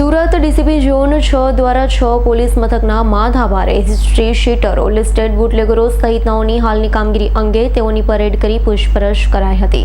Surat DCP zone છ દ્વારા છ પોલીસ મથકના માધાભારે હિસ્ટ્રી શીટરો લિસ્ટેડ બુટલેગરો સહિતનાઓની હાલની કામગીરી અંગે તેઓની પરેડ કરી પૂછપરછ કરાઈ હતી.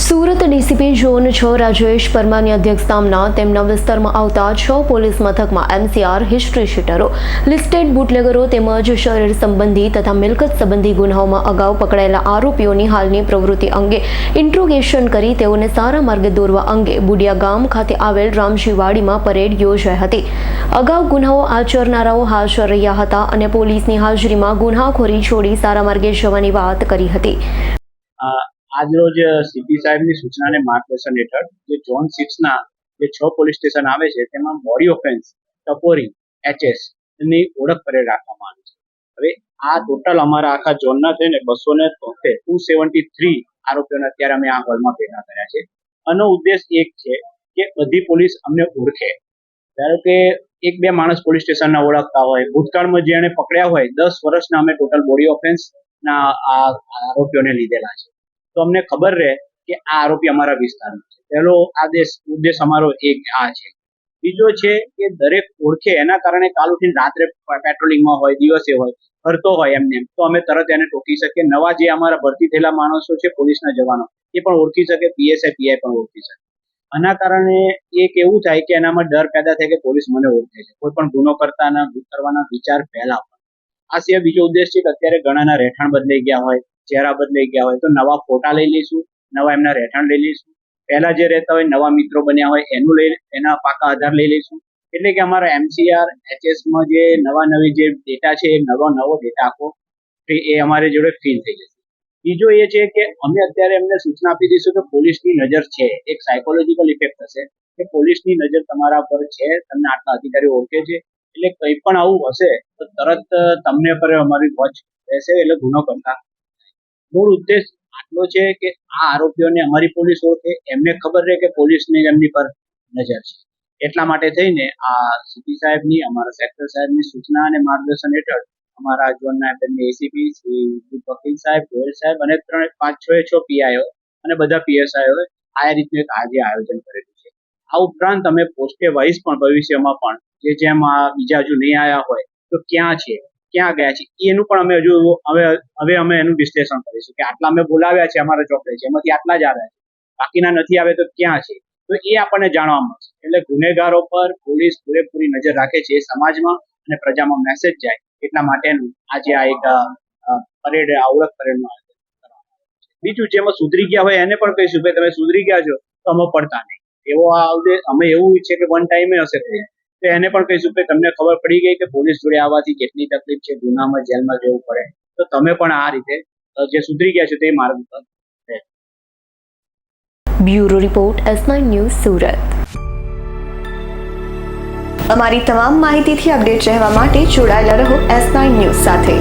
સુરત ડીસીપી ઝોન છ રાજેશ પરમારની અધ્યક્ષતામાં તેમના વિસ્તારમાં આવતા છ પોલીસ મથકમાં એમસીઆર હિસ્ટ્રી શીટરો. લિસ્ટેડ બુટલેગરો તેમજ શરીર સંબંધી તથા મિલકત સંબંધી ગુનાઓમાં અગાઉ પકડાયેલા આરોપીઓની હાલની પ્રવૃત્તિ અંગે ઇન્ટ્રોગેશન કરી તેઓને સારા માર્ગે દોરવા અંગે બુડિયા ગામ ખાતે આવેલ રામજીવાડીમાં પરેડ યોજાઈ હતી. અગાઉ ગુનાઓ આચરનારાઓ હાજર રહ્યા હતા અને પોલીસની હાજરીમાં ગુનાખોરી છોડી સારા માર્ગે જવાની વાત કરી હતી. આજરોજ સીપી સાહેબની સૂચનાને માર્ગદર્શન હેઠળ જે ઝોન સિક્સના જે છ પોલીસ સ્ટેશન આવે છે, તેમાં બોડી ઓફેન્સ ટપોરી એચએસની ઓળખ પરે રાખવામાં આવી છે. હવે આ ટોટલ અમારા આખા ઝોનના થઈને બસો ને તોતેર ટુ સેવન્ટી થ્રી આરોપીઓને અત્યારે અમે આ હોલમાં ભેગા કર્યા છે. આનો ઉદ્દેશ એક છે કે બધી પોલીસ અમને ઓળખે. ધારો કે એક બે માણસ પોલીસ સ્ટેશનના ઓળખતા હોય, ભૂતકાળમાં જેણે પકડ્યા હોય, દસ વર્ષના અમે ટોટલ બોડી ઓફેન્સ ના આરોપીઓને લીધેલા છે. તો અમને ખબર રહે કે આ આરોપી અમારા વિસ્તારનો છે. પહેલો આદેશ, ઉદ્દેશ અમારો એક, આ છે. બીજો છે કે દરેક ઓળખે, એના કારણે કાલ ઉઠીને રાત્રે પેટ્રોલિંગમાં હોય, દિવસે હોય, ફરતો હોય એમને એમ. તો અમે તરત એને ટોકી શકીએ. નવા જે અમારા ભરતી થયેલા માણસો છે, પોલીસના જવાનો, એ પણ ઓળખી શકે પીએસઆઈ પીઆઈ પણ ઓળખી શકે. આના કારણે એક એવું થાય કે એનામાં ડર પેદા થાય કે પોલીસ મને ઓળખે છે. કોઈ પણ ગુનો કરતાના, કરવાના વિચાર પહેલા આ સિવાય બીજો ઉદ્દેશ છે કે અત્યારે ઘણાના રહેઠાણ બદલાઈ ગયા હોય ચહેરા બદલાઈ ગયા હોય તો નવા ફોટા લઈ લઈશું, નવા એમના રહેઠાણ લઈ લઈશું. પહેલા જે રહેતા હોય નવા મિત્રો બન્યા હોય એનું લઈ, એના પાકા આધાર લઈ લઈશું. એટલે કે અમારા એમસીઆર એચએસમાં જે નવા નવી જે ડેટા છે એ નવો નવો ડેટા આખો એ અમારી જોડે ફીલ થઈ જશે. બીજો એ છે કે અમે અત્યારે એમને સૂચના આપી દઈશું કે પોલીસની નજર છે. એક સાયકોલોજીકલ ઇફેક્ટ થશે કે પોલીસની નજર તમારા પર છે, તમને આટલા અધિકારીઓ ઓળખે છે. એટલે કંઈ પણ આવું હશે તો તરત તમને પર અમારી વોચ રહેશે એટલે ગુનો કરતા. મૂળ ઉદ્દેશ આટલો છે કે આ આરોપીઓને અમારી પોલીસ ઓળખે. એમને ખબર રહે કે પોલીસને એમની પર નજર છે. એટલા માટે થઈને આ સીપી સાહેબની, અમારા સેક્ટર સાહેબની સૂચના અને માર્ગદર્શન હેઠળ અમારા બંને એસીપી શ્રી વકીલ સાહેબ ગોયલ સાહેબ અને ત્રણ, પાંચ, છ છ પીઆઈઓ અને બધા પીએસઆઈઓ આ રીતનું આજે આયોજન કરેલું છે. આ ઉપરાંત અમે પોસ્ટે વાઇઝ પણ ભવિષ્યમાં પણ જે જેમ આ બીજા હજુ નહીં આવ્યા હોય તો ક્યાં છે? ક્યાં ગયા છે? એનું પણ અમે હજુ હવે હવે અમે એનું વિશ્લેષણ કરીશું કે આટલા અમે બોલાવ્યા છે, અમારા ચોપડે છે, એમાંથી આટલા જ આવ્યા છે. બાકીના નથી આવે તો ક્યાં છે? તો એ આપણને જાણવા મળશે. એટલે ગુનેગારો પર પોલીસ પૂરેપૂરી નજર રાખે છે સમાજમાં અને પ્રજામાં મેસેજ જાય એટલા માટેનું આજે આ એક પરેડ, આવડત પરેડનું છે. બીજું, જેમાં સુધરી ગયા હોય એને પણ કહીશું કે તમે સુધરી ગયા છો તો અમે પડતા નહીં. એવો આ અમે એવું ઈચ્છે કે વન ટાઈમે હશે તો એને પણ કહીશું કે તમને ખબર પડી ગઈ કે પોલીસ જોડે આવવાથી કેટલી તકલીફ છે, ગુનામાં જેલમાં જવું પડે. તો તમે પણ આ રીતે જે સુધરી ગયા છો તે માર્ગ પર bureau report S news Surat. અમારી તમામ માહિતીથી અપડેટ રહેવા માટે જોડાયેલા રહો એસ ન્યૂઝ સાથે.